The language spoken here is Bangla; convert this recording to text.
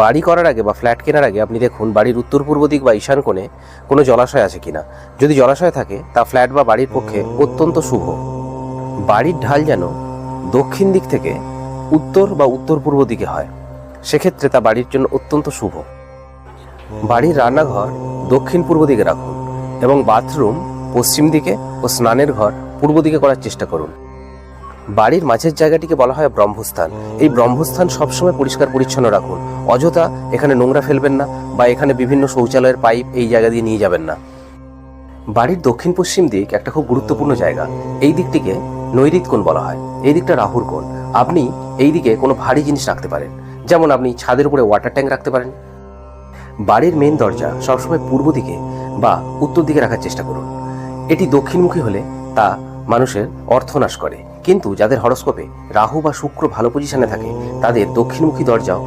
বাড়ি করার আগে বা ফ্ল্যাট কেনার আগে আপনি দেখুন বাড়ির উত্তর পূর্ব দিক বা ঈশান কোণে কোনো জলাশয় আছে কিনা। যদি জলাশয় থাকে, তা ফ্ল্যাট বা বাড়ির পক্ষে অত্যন্ত শুভ। বাড়ির ঢাল যেন দক্ষিণ দিক থেকে উত্তর বা উত্তর পূর্ব দিকে হয়, সেক্ষেত্রে তা বাড়ির জন্য অত্যন্ত শুভ। বাড়ির রান্নাঘর দক্ষিণ পূর্ব দিকে রাখুন এবং বাথরুম পশ্চিম দিকে ও স্নানের ঘর পূর্ব দিকে করার চেষ্টা করুন। বাড়ির মাঝের জায়গাটিকে বলা হয় ব্রহ্মস্থান। এই ব্রহ্মস্থান সবসময় পরিষ্কার পরিচ্ছন্ন রাখুন। অযথা এখানে নোংরা ফেলবেন না বা এখানে বিভিন্ন শৌচালয়ের পাইপ এই জায়গা দিয়ে নিয়ে যাবেন না। বাড়ির দক্ষিণ পশ্চিম দিক একটা খুব গুরুত্বপূর্ণ জায়গা। এই দিকটিকে নৈরিত কোণ বলা হয়। এই দিকটা রাহুর কোণ আপনি এই দিকে কোনো ভারী জিনিস রাখতে পারেন। যেমন আপনি ছাদের উপরে ওয়াটার ট্যাঙ্ক রাখতে পারেন। বাড়ির মেন দরজা সবসময় পূর্ব দিকে বা উত্তর দিকে রাখার চেষ্টা করুন। এটি দক্ষিণমুখী হলে তা মানুষের অর্থনাশ করে। কিন্তু যাদের হরস্কোপে রাহু বা শুক্র ভালো পজিশনে থাকে তাদের দক্ষিণমুখী দরজাও